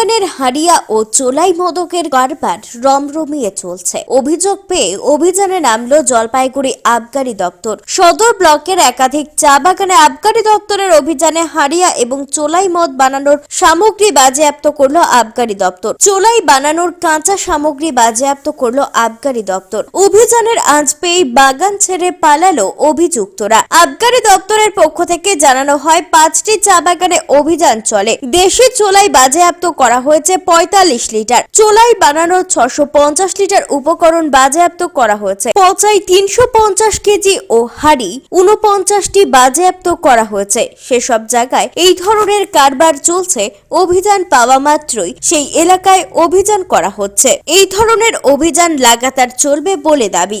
বাগানের হাড়িয়া ও চোলাই মদকের কারবার রমরমিয়ে চলছে। অভিযোগ পেয়ে অভিযানে নামলো জলপাইগুড়ি আবগারি দপ্তর। সদর ব্লকের একাধিক চা বাগানে আবগারি দপ্তরের অভিযানে হাড়িয়া এবং চোলাই মদ বানানোর সামগ্রী বাজেয়াপ্ত করল আবগারি দপ্তর। চোলাই বানানোর কাঁচা সামগ্রী বাজেয়াপ্ত করল আবগারি দপ্তর। অভিযানের আঁচ পেয়ে বাগান ছেড়ে পালালো অভিযুক্তরা। আবগারি দপ্তরের পক্ষ থেকে জানানো হয়, পাঁচটি চা বাগানে অভিযান চলে। দেশি চোলাই বাজেয়াপ্ত করা হয়েছে পঁয়তাল্লিশ লিটার। চোলাই বানানোর ছশো পঞ্চাশ লিটার উপকরণ বাজেয়াপ্ত করা হয়েছে। পচাই তিনশো পঞ্চাশ কেজি ও হাড়ি উনপঞ্চাশটি বাজেয়াপ্ত করা হয়েছে। সেসব জায়গায় এই ধরনের কারবার চলছে, অভিযান পাওয়া মাত্রই সেই এলাকায় অভিযান করা হচ্ছে। এই ধরনের অভিযান লাগাতার চলবে বলে দাবি।